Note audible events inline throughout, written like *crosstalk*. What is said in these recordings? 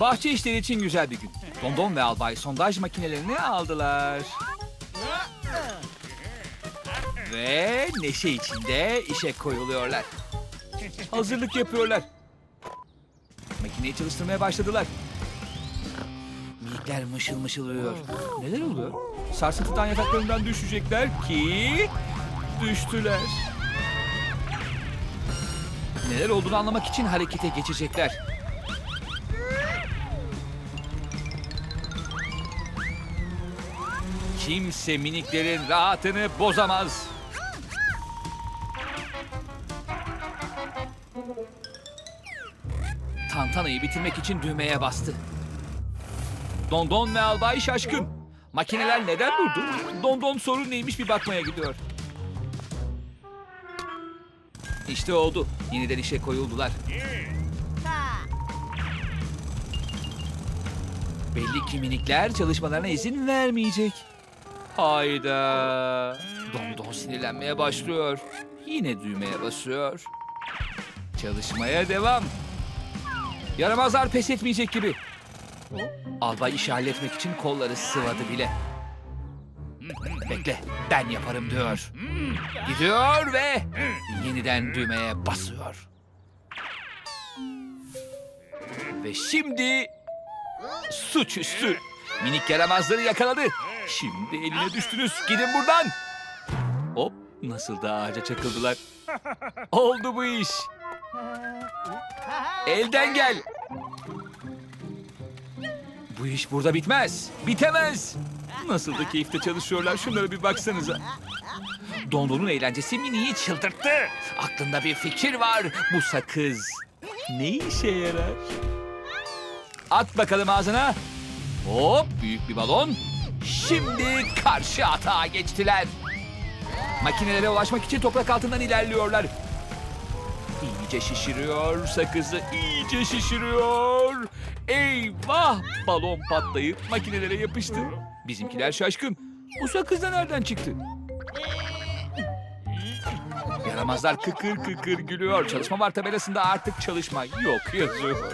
Bahçe işleri için güzel bir gün. Dondon ve Albay sondaj makinelerini aldılar. Ve neşe içinde işe koyuluyorlar. Hazırlık yapıyorlar. Makineyi çalıştırmaya başladılar. Minikler mışıl mışıl uyuyor. Neler oluyor? Sarsıntıdan yataklarından düşecekler ki... Düştüler. Neler olduğunu anlamak için harekete geçecekler. Kimse miniklerin rahatını bozamaz. Tantanayı bitirmek için düğmeye bastı. Dondon ve Albay şaşkın. Makineler neden durdu? Dondon sorun neymiş bir bakmaya gidiyor. İşte oldu. Yeniden işe koyuldular. Belli ki minikler çalışmalarına izin vermeyecek. Hayda. Dondon sinirlenmeye başlıyor. Yine düğmeye basıyor. Çalışmaya devam. Yaramazlar pes etmeyecek gibi. Albay işi halletmek için kolları sıvadı bile. Bekle, ben yaparım diyor. Gidiyor ve yeniden düğmeye basıyor. Ve şimdi suçüstü. Minik yaramazları yakaladı. Şimdi eline düştünüz. Gidin buradan. Hop nasıl da ağaca çakıldılar. Oldu bu iş. Elden gel. Bu iş burada bitmez. Bitemez. Nasıl da keyifle çalışıyorlar. Şunlara bir baksanıza. Dondon'un eğlencesi Mini'yi çıldırttı. Aklında bir fikir var. Bu sakız ne işe yarar? At bakalım ağzına. Hop büyük bir balon. Şimdi karşı atağa geçtiler. Makinelere ulaşmak için toprak altından ilerliyorlar. İyice şişiriyor sakızı, iyice şişiriyor. Eyvah! Balon patlayıp makinelere yapıştı. Bizimkiler şaşkın. Bu sakız da nereden çıktı? Yaramazlar kıkır kıkır gülüyor. Çalışma var tabelasında artık çalışma yok yazıyor.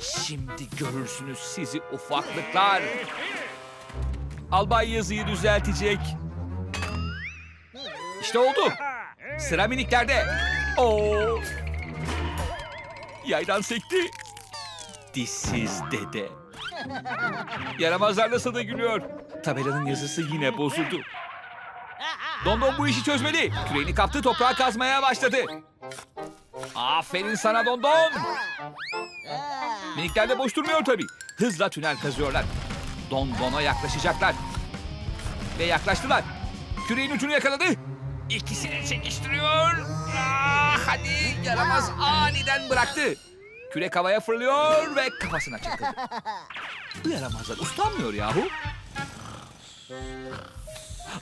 Şimdi görürsünüz sizi ufaklıklar. Albay yazıyı düzeltecek. İşte oldu. Sıra miniklerde. Oo. Yaydan sekti. Dişsiz dede. Yaramazlar nasıl da gülüyor. Tabelanın yazısı yine bozuldu. Dondon bu işi çözmeli. Küreğini kaptı toprağa kazmaya başladı. Aferin sana Dondon. Minikler de boş durmuyor tabii. Hızla tünel kazıyorlar. Dondon'a yaklaşacaklar. Ve yaklaştılar. Küreğin ucunu yakaladı. İkisini çekiştiriyor. Ah, hadi yaramaz aniden bıraktı. Kürek havaya fırlıyor ve kafasına çakıldı. Yaramazlar uslanmıyor yahu.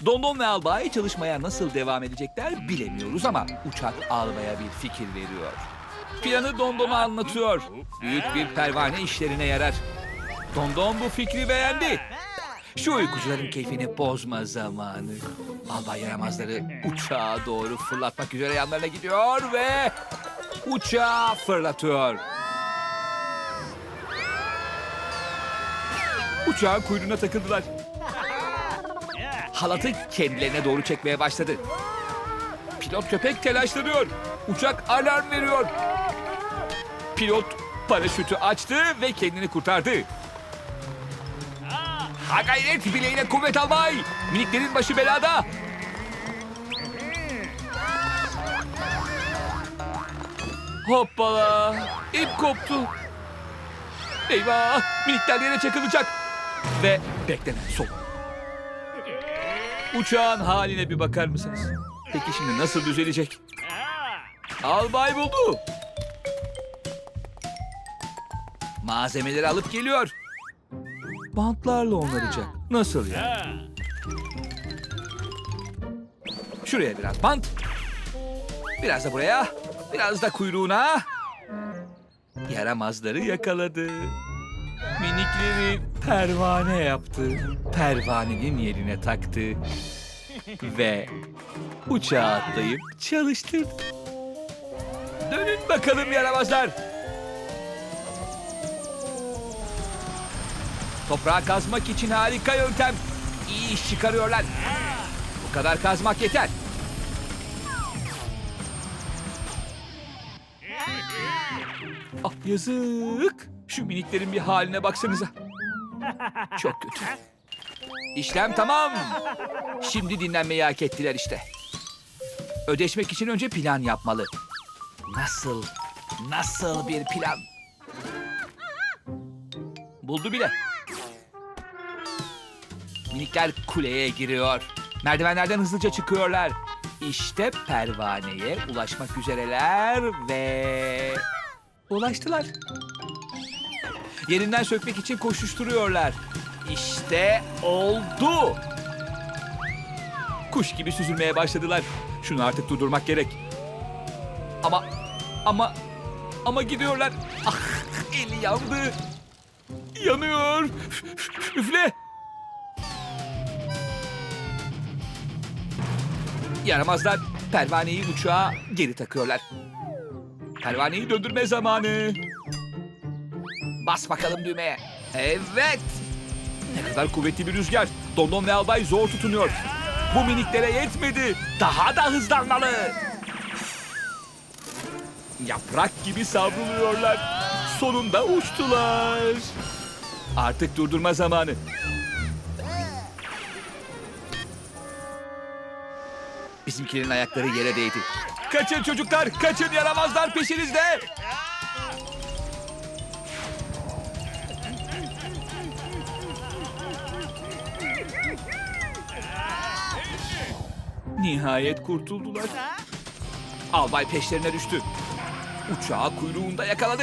Dondon ve Albay çalışmaya nasıl devam edecekler bilemiyoruz ama uçak Albay'a bir fikir veriyor. Planı Dondon'a anlatıyor. Büyük bir pervane işlerine yarar. Dondon bu fikri beğendi. Şu uykucuların keyfini bozma zamanı. Albay yaramazları uçağa doğru fırlatmak üzere yanlarına gidiyor ve uçağı fırlatıyor. Uçağın kuyruğuna takıldılar. Halatı kendilerine doğru çekmeye başladı. Pilot köpek telaşlanıyor. Uçak alarm veriyor. Pilot paraşütü açtı ve kendini kurtardı. Ha gayret bileğine kuvvet albay. Miniklerin başı belada. Hoppala. İp koptu. Eyvah. Minikler yere çakılacak. Ve beklenen son. Uçağın haline bir bakar mısınız? Peki şimdi nasıl düzelecek? Albay buldu. Malzemeleri alıp geliyor. Bantlarla onaracak. Nasıl yani? Şuraya biraz bant. Biraz da buraya. Biraz da kuyruğuna. Yaramazları yakaladı. Minikleri pervane yaptı. Pervanenin yerine taktı. *laughs* Ve uçağa atlayıp çalıştırdı. Dönün bakalım yaramazlar. Toprağı kazmak için harika yöntem. İyi iş çıkarıyorlar. Bu kadar kazmak yeter. Ah yazık. Şu miniklerin bir haline baksanıza. Çok kötü. İşlem tamam. Şimdi dinlenmeyi hak ettiler işte. Ödeşmek için önce plan yapmalı. Nasıl? Nasıl bir plan? Buldu bile. Minikler kuleye giriyor. Merdivenlerden hızlıca çıkıyorlar. İşte pervaneye ulaşmak üzereler ve... Ulaştılar. Yerinden sökmek için koşuşturuyorlar. İşte oldu. Kuş gibi süzülmeye başladılar. Şunu artık durdurmak gerek. Ama, ama, ama gidiyorlar. Ah, eli yandı. Yanıyor. Üfle. Yaramazlar pervaneyi uçağa geri takıyorlar. Pervaneyi döndürme zamanı. Bas bakalım düğmeye. Evet. Ne kadar kuvvetli bir rüzgar. Dondon ve Albay zor tutunuyor. Bu miniklere yetmedi. Daha da hızlanmalı. Yaprak gibi savruluyorlar. Sonunda uçtular. Artık durdurma zamanı. Bizimkilerin ayakları yere değdi. Kaçın çocuklar, kaçın yaramazlar peşinizde. Nihayet kurtuldular. Albay peşlerine düştü. Uçağı kuyruğunda yakaladı.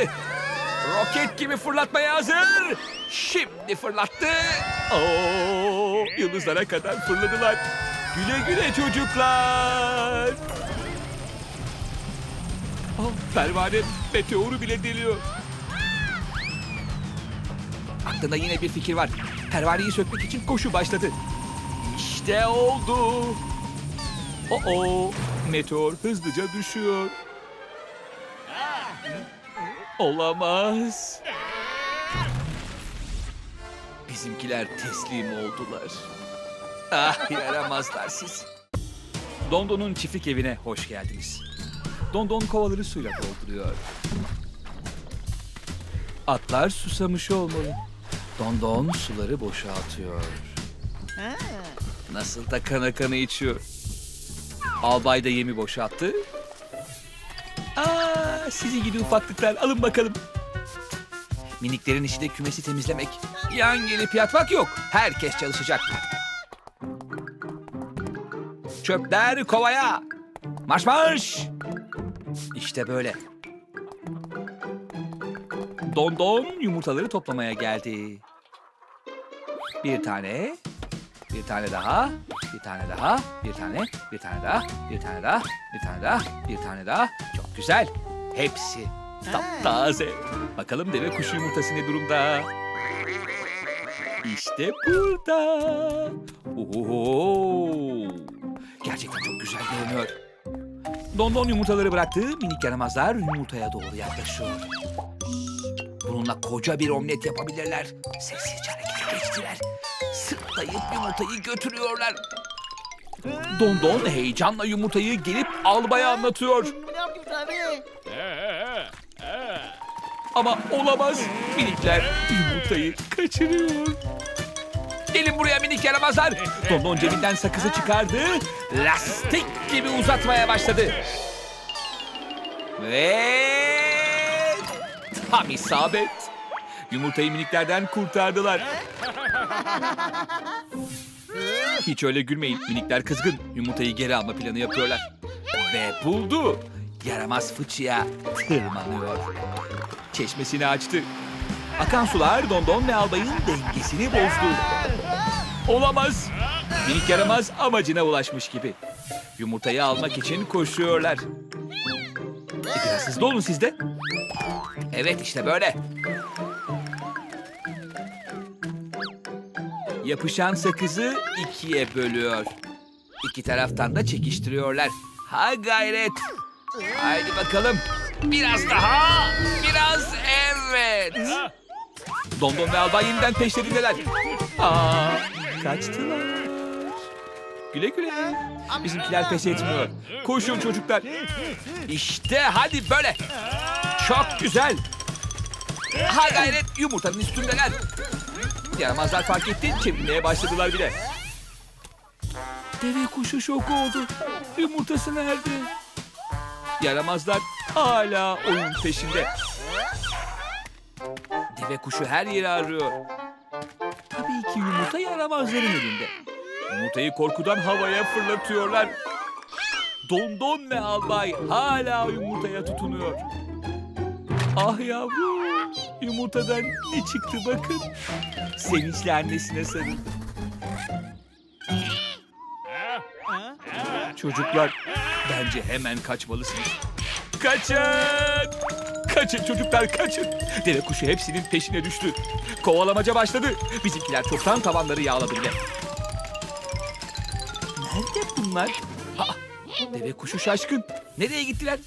Roket gibi fırlatmaya hazır. Şimdi fırlattı. Oo, yıldızlara kadar fırladılar. Güle güle çocuklar. Oh, pervane meteoru bile deliyor. Aklında yine bir fikir var. Pervaneyi sökmek için koşu başladı. İşte oldu. Oo, meteor hızlıca düşüyor. Olamaz. Bizimkiler teslim oldular. Ah yaramazlar siz. Dondon'un çiftlik evine hoş geldiniz. Dondon kovaları suyla dolduruyor. Atlar susamış olmalı. Dondon suları boşaltıyor. Nasıl da kana kana içiyor. Albay da yemi boşalttı. Aa, sizi gidi ufaklıklar alın bakalım. Miniklerin işi de kümesi temizlemek. Yan gelip yatmak yok. Herkes çalışacak. Çöpler kovaya. Marş marş. İşte böyle. Don Don yumurtaları toplamaya geldi. Bir tane, bir tane daha, bir tane daha, bir tane, bir tane daha, bir tane daha, bir tane daha, bir tane daha. Çok güzel. Hepsi taptaze. Bakalım deve kuşu yumurtası ne durumda? İşte burada. Oho. Görünüyor. Dondon yumurtaları bıraktı, minik yaramazlar yumurtaya doğru yaklaşıyor. Bununla koca bir omlet yapabilirler. Sessizce harekete geçtiler. Sırtlayıp yumurtayı götürüyorlar. Dondon heyecanla yumurtayı gelip albaya anlatıyor. Ama olamaz. Minikler yumurtayı kaçırıyor. Gelin buraya minik yaramazlar. Dondon cebinden sakızı çıkardı. Lastik gibi uzatmaya başladı. Ve tam isabet. Yumurtayı miniklerden kurtardılar. Hiç öyle gülmeyin. Minikler kızgın. Yumurtayı geri alma planı yapıyorlar. Ve buldu. Yaramaz fıçıya tırmanıyor. Çeşmesini açtı. Akan sular Dondon ve Albay'ın dengesini bozdu. Olamaz. Minik yaramaz amacına ulaşmış gibi. Yumurtayı almak için koşuyorlar. E, biraz hızlı olun siz de. Evet işte böyle. Yapışan sakızı ikiye bölüyor. İki taraftan da çekiştiriyorlar. Ha gayret. Haydi bakalım. Biraz daha. Biraz evet. Dondon ve Albay yeniden peşlerindeler. Aa, kaçtılar. Güle güle. Bizimkiler pes etmiyor. Koşun çocuklar. İşte hadi böyle. Çok güzel. Ha gayret yumurtanın üstündeler. Yaramazlar fark etti, çevirmeye başladılar bile. Deve kuşu şok oldu. Yumurtası nerede? Yaramazlar hala oyun peşinde. Deve kuşu her yeri arıyor. Tabii ki yumurta yaramazların elinde. Yumurtayı korkudan havaya fırlatıyorlar. Dondon ve albay hala yumurtaya tutunuyor. Ah yavrum, yumurtadan ne çıktı bakın. Sevinçli annesine sarıldı. Çocuklar, bence hemen kaçmalısınız. Kaçın! Kaçın çocuklar kaçın. Deve kuşu hepsinin peşine düştü. Kovalamaca başladı. Bizimkiler çoktan tavanları yağladı bile. Nerede bunlar? Aa, deve kuşu şaşkın. Nereye gittiler?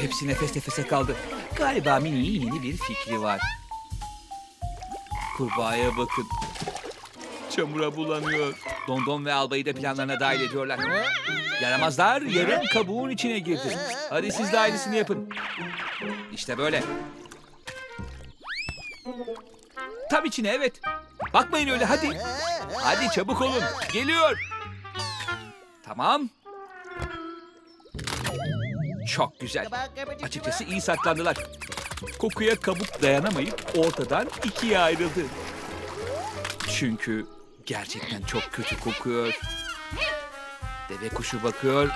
Hepsi nefes nefese kaldı. Galiba Mini'nin yeni bir fikri var. Kurbağaya bakın. Çamura bulanıyor. Dondon ve Albay'ı da planlarına dahil ediyorlar. Yaramazlar yarım kabuğun içine girdi. Hadi siz de aynısını yapın. İşte böyle. Tam içine evet. Bakmayın öyle hadi. Hadi çabuk olun. Geliyor. Tamam. Çok güzel. Açıkçası iyi saklandılar. Kokuya kabuk dayanamayıp ortadan ikiye ayrıldı. Çünkü gerçekten çok kötü kokuyor. Deve kuşu bakıyor.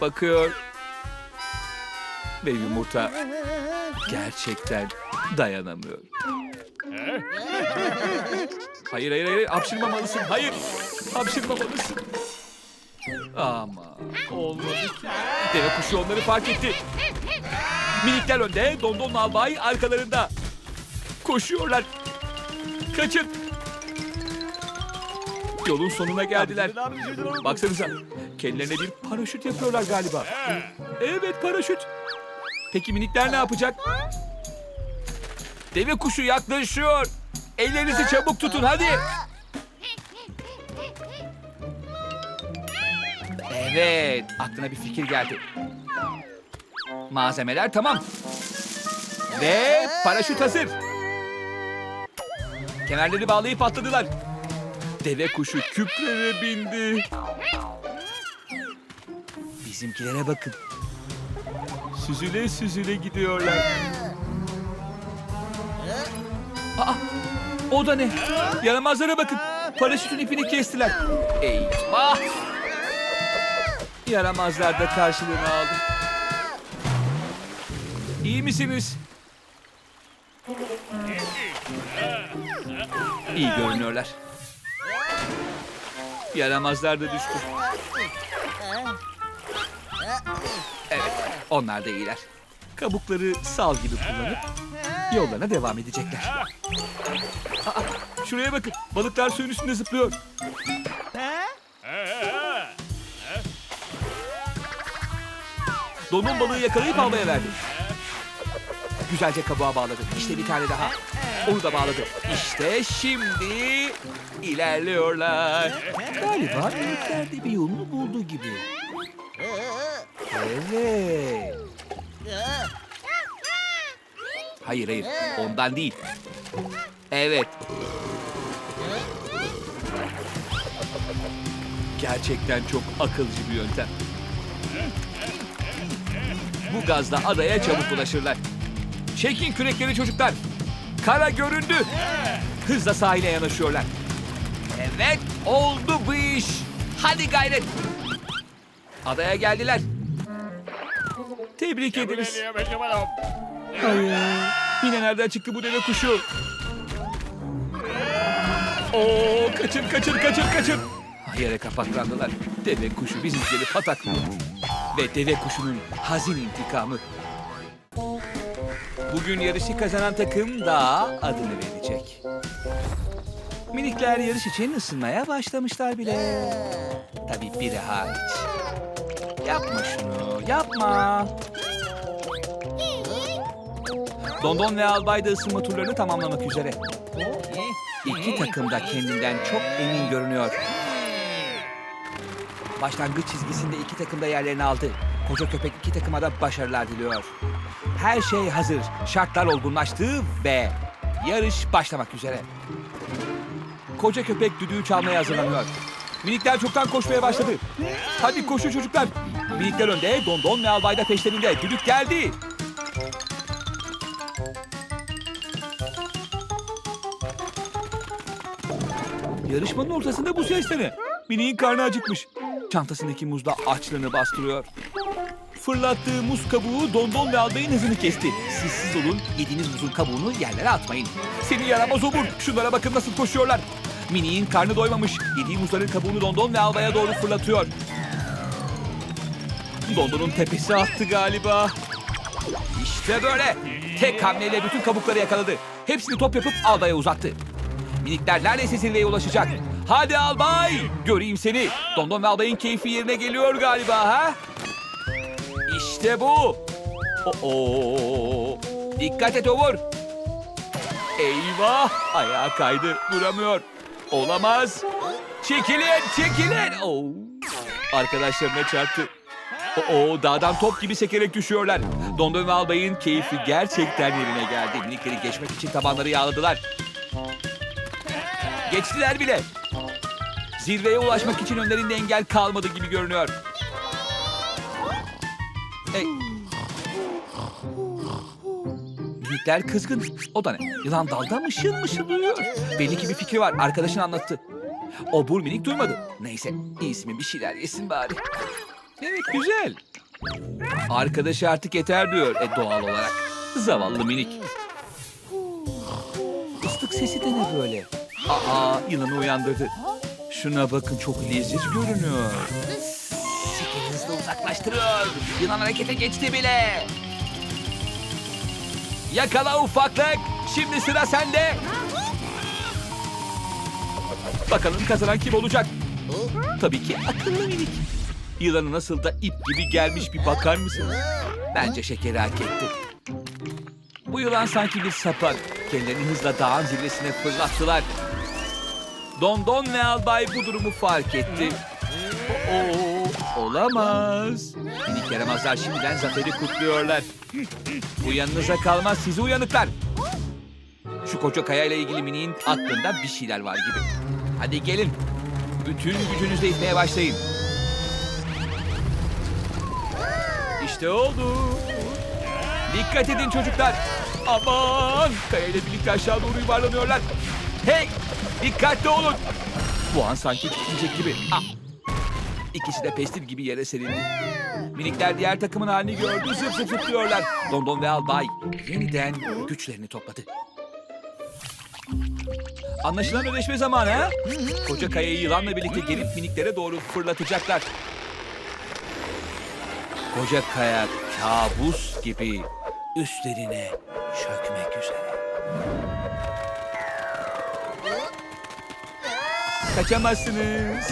Bakıyor. Ve yumurta gerçekten dayanamıyor. Hayır hayır hayır hapşırmamalısın. Hayır hapşırmamalısın. Ama olmadı ki. Deve kuşu onları fark etti. Minikler önde, Dondon albay arkalarında. Koşuyorlar. Kaçın. Yolun sonuna geldiler. Baksanıza kendilerine bir paraşüt yapıyorlar galiba. Evet paraşüt. Peki minikler ne yapacak? Deve kuşu yaklaşıyor. Ellerinizi çabuk tutun hadi. Evet aklına bir fikir geldi. Malzemeler tamam. Ve paraşüt hazır. Kemerleri bağlayıp atladılar. Deve kuşu küplere bindi. Bizimkilere bakın. Süzüle süzüle gidiyorlar. Aa, o da ne? Yaramazlara bakın. Paraşütün ipini kestiler. Eyvah! Yaramazlar da karşılığını aldı. İyi misiniz? İyi görünüyorlar. Yaramazlar da düştü. Evet, onlar da iyiler. Kabukları sal gibi kullanıp yollarına devam edecekler. Aa, şuraya bakın, balıklar suyun üstünde zıplıyor. Donun balığı yakalayıp havaya verdi. Güzelce kabuğa bağladı. İşte bir tane daha. Onu da bağladı. İşte şimdi ilerliyorlar. Galiba minikler de bir yolunu buldu gibi. Evet. Hayır hayır ondan değil. Evet. Gerçekten çok akılcı bir yöntem. Bu gazla adaya çabuk ulaşırlar. Çekin kürekleri çocuklar. Kara göründü. Hızla sahile yanaşıyorlar. Evet oldu bu iş. Hadi gayret. Adaya geldiler. Tebrik ederiz. Hayır. Yine nereden çıktı bu deve kuşu? Oo, kaçın kaçın kaçın kaçın. Yere kapaklandılar. Deve kuşu bizimkileri patakladı. Ve deve kuşunun hazin intikamı. Bugün yarışı kazanan takım da adını verecek. Minikler yarış için ısınmaya başlamışlar bile. Tabii biri hariç. Yapma şunu, yapma. Dondon ve Albay da ısınma turlarını tamamlamak üzere. İki takım da kendinden çok emin görünüyor. Başlangıç çizgisinde iki takım da yerlerini aldı. Koca köpek iki takıma da başarılar diliyor. Her şey hazır, şartlar olgunlaştı ve yarış başlamak üzere. Koca köpek düdüğü çalmaya hazırlanıyor. Minikler çoktan koşmaya başladı. Hadi koşun çocuklar. Minikler önde, Dondon ve Albay da peşlerinde. Düdük geldi. Yarışmanın ortasında bu ses de ne? Mini'nin karnı acıkmış. Çantasındaki muzla açlığını bastırıyor. Fırlattığı muz kabuğu Dondon ve Albay'ın hızını kesti. Sessiz olun, yediğiniz muzun kabuğunu yerlere atmayın. Seni yaramaz obur, şunlara bakın nasıl koşuyorlar. Mini'nin karnı doymamış, yediği muzların kabuğunu Dondon ve Albay'a doğru fırlatıyor. Dondon'un tepesi attı galiba. İşte böyle. Tek hamleyle bütün kabukları yakaladı. Hepsini top yapıp Albay'a uzattı. Minikler neredeyse zirveye ulaşacak. Hadi Albay! Göreyim seni. Dondon ve Albay'ın keyfi yerine geliyor galiba ha? İşte bu. Oo. Dikkat et Ovur. Eyvah! Ayağa kaydı. Duramıyor. Olamaz. Çekilin, çekilin. Oo. Arkadaşlarına çarptı. Oo, dağdan top gibi sekerek düşüyorlar. Dondon Albay'ın keyfi gerçekten yerine geldi. Minikleri geçmek için tabanları yağladılar. Geçtiler bile. Zirveye ulaşmak için önlerinde engel kalmadı gibi görünüyor. Hey. Minikler kızgın. O da ne? Yılan dalda mışıl mışıl uyuyor. Belli ki bir fikri var. Arkadaşın anlattı. O bur minik duymadı. Neyse iyisi mi bir şeyler yesin bari. Evet güzel. Arkadaşı artık yeter diyor e, doğal olarak. Zavallı minik. Islık sesi de ne böyle? Aa yılanı uyandırdı. Şuna bakın çok leziz görünüyor. Siki hızlı uzaklaştırıyor. Yılan harekete geçti bile. Yakala ufaklık. Şimdi sıra sende. Bakalım kazanan kim olacak? Tabii ki akıllı minik. Yılanı nasıl da ip gibi gelmiş bir bakar mısınız? Bence şekeri hak etti. Bu yılan sanki bir sapan. Kendilerini hızla dağın zirvesine fırlattılar. Dondon ve Albay bu durumu fark etti. Oo, olamaz. Minik yaramazlar şimdiden zaferi kutluyorlar. Bu yanınıza kalmaz sizi uyanıklar. Şu koca kayayla ilgili miniğin aklında bir şeyler var gibi. Hadi gelin. Bütün gücünüzle itmeye başlayın. İşte oldu. Dikkat edin çocuklar. Aman! Kaya ile birlikte aşağı doğru yuvarlanıyorlar. Hey! Dikkatli olun. Bu an sanki çıkmayacak gibi. Ah! İkisi de pestil gibi yere serildi. Minikler diğer takımın halini gördü. Zıp zıp zıplıyorlar. Dondon ve Albay yeniden güçlerini topladı. Anlaşılan ödeşme zamanı ha? Koca kayayı yılanla birlikte gelip miniklere doğru fırlatacaklar. Koca kaya kabus gibi üstlerine çökmek üzere. Kaçamazsınız.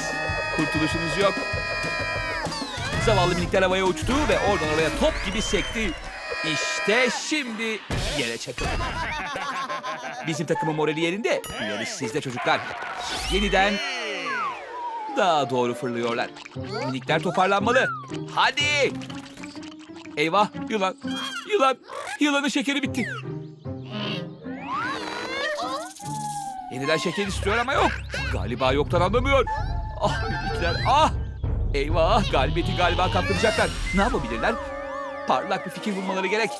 Kurtuluşunuz yok. Zavallı minikler havaya uçtu ve oradan oraya top gibi sekti. İşte şimdi yere çakıldı. Bizim takımın morali yerinde. Yarış sizde çocuklar. Yeniden daha doğru fırlıyorlar. Minikler toparlanmalı. Hadi. Eyvah yılan. Yılan. Yılanın şekeri bitti. Yeniden şeker istiyor ama yok. Galiba yoktan anlamıyor. Ah minikler ah. Eyvah galibiyeti galiba kaptıracaklar. Ne yapabilirler? Parlak bir fikir bulmaları gerek.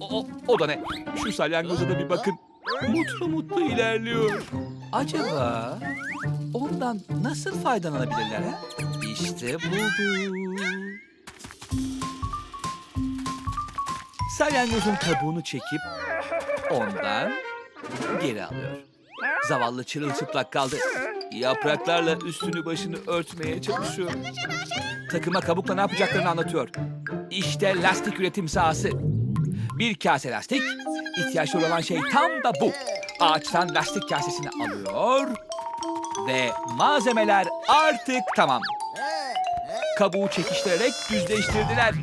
O, o, da ne? Şu salyangoza da bir bakın. Mutlu mutlu ilerliyor. Acaba ondan nasıl faydalanabilirler ha? İşte buldum. Salyangozun kabuğunu çekip ondan geri alıyor. Zavallı çırılçıplak kaldı. Yapraklarla üstünü başını örtmeye çalışıyor. Takıma kabukla ne yapacaklarını anlatıyor. İşte lastik üretim sahası. Bir kase lastik, ihtiyaçları olan şey tam da bu. Ağaçtan lastik kasesini alıyor Ve malzemeler artık tamam. Kabuğu çekiştirerek düzleştirdiler.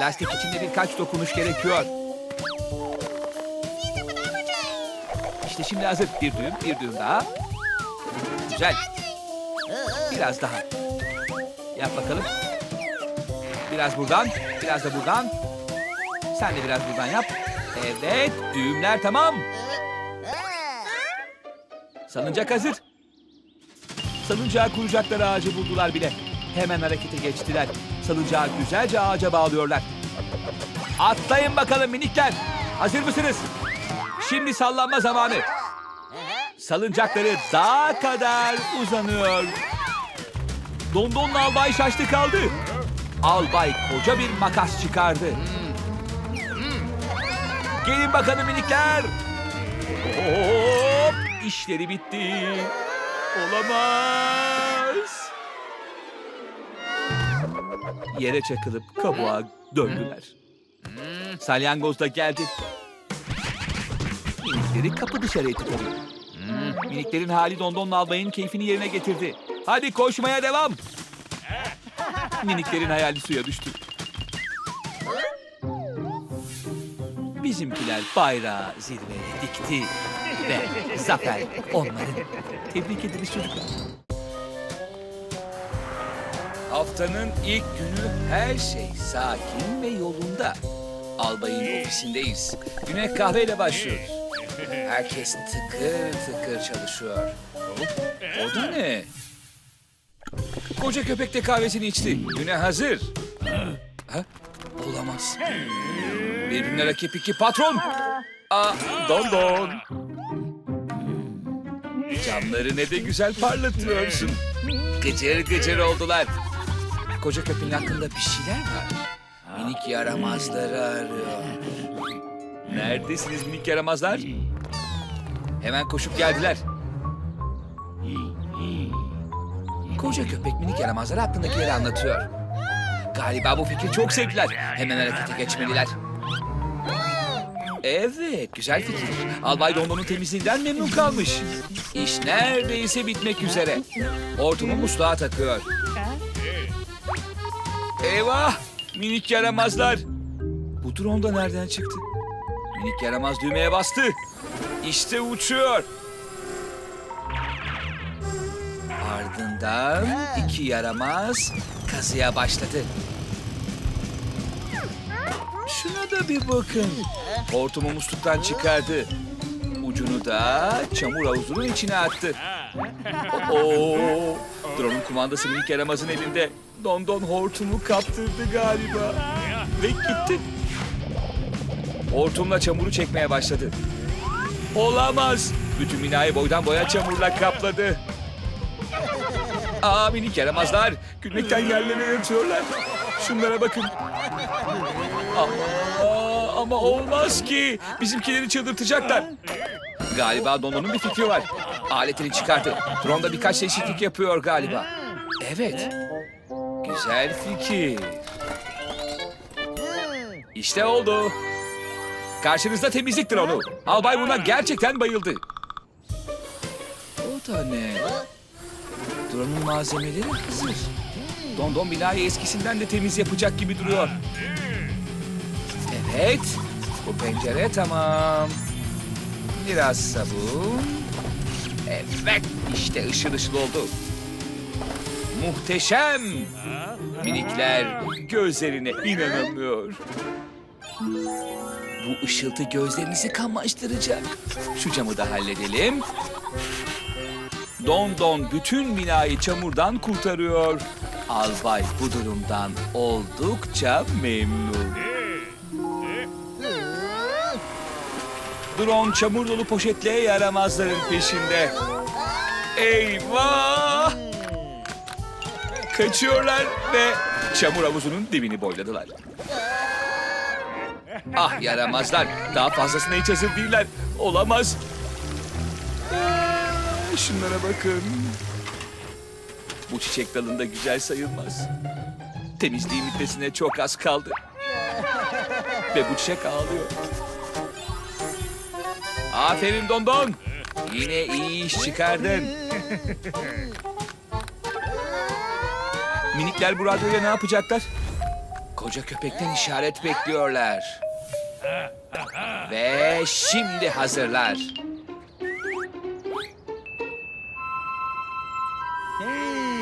Lastik içinde birkaç dokunuş gerekiyor. İşte şimdi hazır. Bir düğüm, bir düğüm daha. Güzel. Biraz daha. Yap bakalım. Biraz buradan, biraz da buradan. Sen de biraz buradan yap. Evet, düğümler tamam. Salıncak hazır. Salıncağı kuracakları ağacı buldular bile. Hemen harekete geçtiler. Salıncağı güzelce ağaca bağlıyorlar. Atlayın bakalım minikler. Hazır mısınız? Şimdi sallanma zamanı. Salıncakları dağa kadar uzanıyor. Dondonla albay şaştı kaldı. Albay koca bir makas çıkardı. Gelin bakalım minikler. Hop, işleri bitti. Olamaz. Yere çakılıp kabuğa döndüler. Salyangoz da geldi. Minikleri kapı dışarı itti tabii. Miniklerin hali Dondon'la albayın keyfini yerine getirdi. Hadi koşmaya devam. Miniklerin hayali suya düştü. Bizimkiler bayrağı zirveye dikti ve zafer onların. Tebrik ederiz çocuklar. Haftanın ilk günü her şey sakin ve yolunda. Albayın ofisindeyiz. Güne kahveyle başlıyoruz. Herkes tıkır tıkır çalışıyor. O da ne? Koca köpek de kahvesini içti. Güne hazır. Ha? Olamaz. Birbirine rakip iki patron. Aa, don don. Camları ne de güzel parlatıyorsun. Gıcır gıcır oldular. Koca köpeğin hakkında bir şeyler var. Minik yaramazları arıyor. Neredesiniz minik yaramazlar? Hemen koşup geldiler. Koca köpek minik yaramazlar hakkındakileri anlatıyor. Galiba bu fikri çok sevdiler. Hemen harekete geçmeliler. Evet, güzel fikir. Albay Dondon'un temizliğinden memnun kalmış. İş neredeyse bitmek üzere. Hortumu musluğa takıyor. Eyvah! Minik yaramazlar. Bu drone da nereden çıktı? Minik yaramaz düğmeye bastı. İşte uçuyor. Ardından iki yaramaz kazıya başladı. Şuna da bir bakın. Hortumu musluktan çıkardı. Ucunu da çamur havuzunun içine attı. Oo, drone'un kumandası minik yaramazın elinde. Dondon hortumu kaptırdı galiba. Ve gitti. Hortumla çamuru çekmeye başladı. Olamaz. Bütün binayı boydan boya çamurla kapladı. Aa minik yaramazlar. Gülmekten yerlere yatıyorlar. Şunlara bakın. Ama, ama olmaz ki. Bizimkileri çıldırtacaklar. Galiba Dondo'nun bir fikri var. Aletini çıkardı. Drone'da birkaç değişiklik yapıyor galiba. Evet. Güzel fikir. İşte oldu. Karşınızda temizlik drone'u. Albay buna gerçekten bayıldı. O da ne? Drone'un malzemeleri hazır. Dondon binayı eskisinden de temiz yapacak gibi duruyor. Evet. Bu pencere tamam. Biraz sabun. Evet. işte ışıl ışıl oldu. Muhteşem. Minikler gözlerine inanamıyor. Bu ışıltı gözlerinizi kamaştıracak. Şu camı da halledelim. Don Don bütün binayı çamurdan kurtarıyor. Albay bu durumdan oldukça memnun. Drone çamur dolu poşetle yaramazların peşinde. Eyvah! Kaçıyorlar ve çamur havuzunun dibini boyladılar. Ah yaramazlar. Daha fazlasına hiç hazır değiller. Olamaz. Aa, Şunlara bakın. Bu çiçek dalında güzel sayılmaz. Temizliğin bitmesine çok az kaldı. Ve bu çiçek ağlıyor. Aferin Dondon. Yine iyi iş çıkardın. Minikler bu radyoya ne yapacaklar? Koca köpekten işaret bekliyorlar. Ve şimdi hazırlar.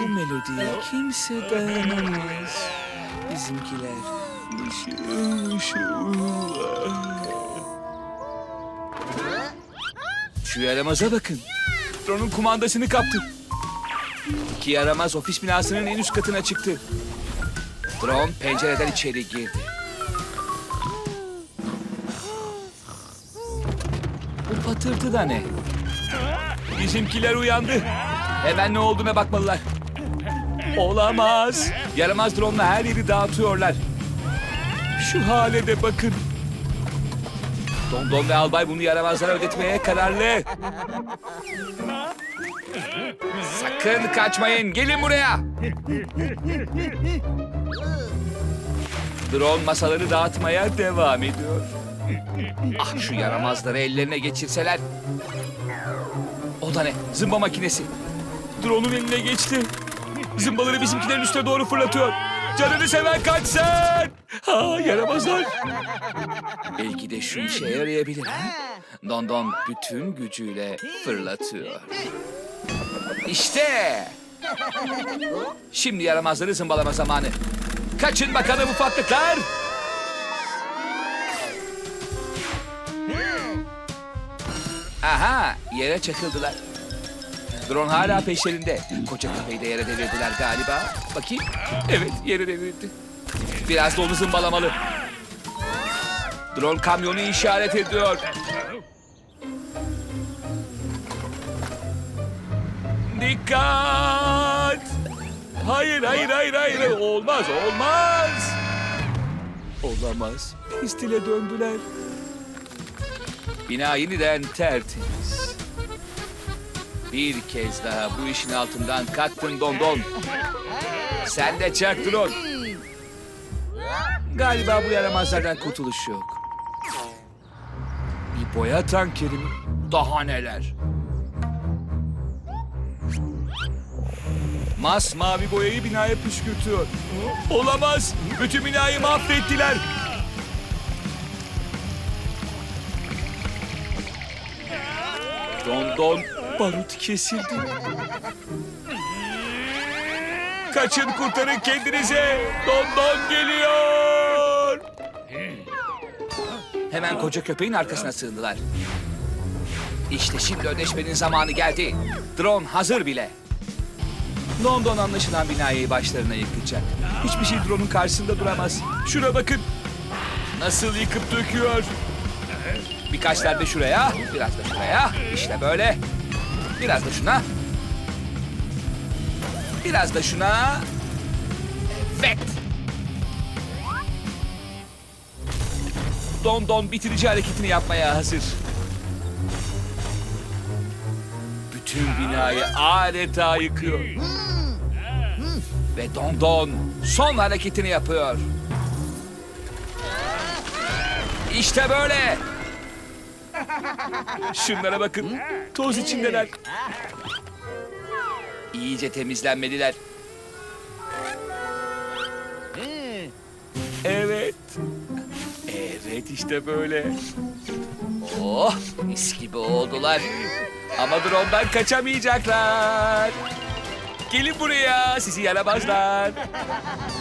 Bu melodiye kimse dayanamaz. Bizimkiler. Mışıl mışıl. Şu yaramaza bakın. Drone'un kumandasını kaptı. İki yaramaz ofis binasının en üst katına çıktı. Drone pencereden içeri girdi. Bu patırtı da ne? Bizimkiler uyandı. Hemen ne olduğuna bakmalılar. Olamaz. Yaramaz drone'la her yeri dağıtıyorlar. Şu hale de bakın. Dondon ve Albay bunu yaramazlara ödetmeye kararlı. Sakın kaçmayın. Gelin buraya. Drone masaları dağıtmaya devam ediyor. Ah şu yaramazları ellerine geçirseler. O da ne? Zımba makinesi. Drone'un eline geçti. Zımbaları bizimkilerin üstüne doğru fırlatıyor. Canını seven kaçsın. Ha yaramazlar. Belki de şu işe yarayabilir. ha? Don Don bütün gücüyle fırlatıyor. İşte. Şimdi yaramazları zımbalama zamanı. Kaçın bakalım ufaklıklar. Aha yere çakıldılar. Drone hala peşlerinde. Koca kafayı da yere devirdiler galiba. Bakayım. Evet yere devirdi. Biraz da onu zımbalamalı. Drone kamyonu işaret ediyor. Dikkat! Hayır, hayır, hayır, hayır. Olmaz, olmaz. Olamaz. Pistile döndüler. Bina yeniden tertemiz. Bir kez daha bu işin altından kalktın Dondon. Sen de çak drone. Galiba bu yaramazlardan kurtuluş yok. Bir boya tankeri mi? Daha neler? Masmavi boyayı binaya püskürtüyor. Olamaz. Bütün binayı mahvettiler. Don don barut kesildi. Kaçın kurtarın kendinize. Don don geliyor. Hemen koca köpeğin arkasına sığındılar. İşte şimdi ödeşmenin zamanı geldi. Drone hazır bile. London anlaşılan binayı başlarına yıkacak. Hiçbir şey drone'un karşısında duramaz. Şuna bakın. Nasıl yıkıp döküyor. Birkaç darbe şuraya, biraz da şuraya. İşte böyle. Biraz da şuna. Biraz da şuna. Evet. Don Don bitirici hareketini yapmaya hazır. Bütün binayı adeta yıkıyor. Ve Don Don son hareketini yapıyor. İşte böyle. Şunlara bakın. Toz içindeler. İyice temizlenmeliler. Evet. Evet işte böyle. Oh mis gibi oldular. Ama drone'dan kaçamayacaklar. Gelin buraya sizi yaramazlar. *laughs*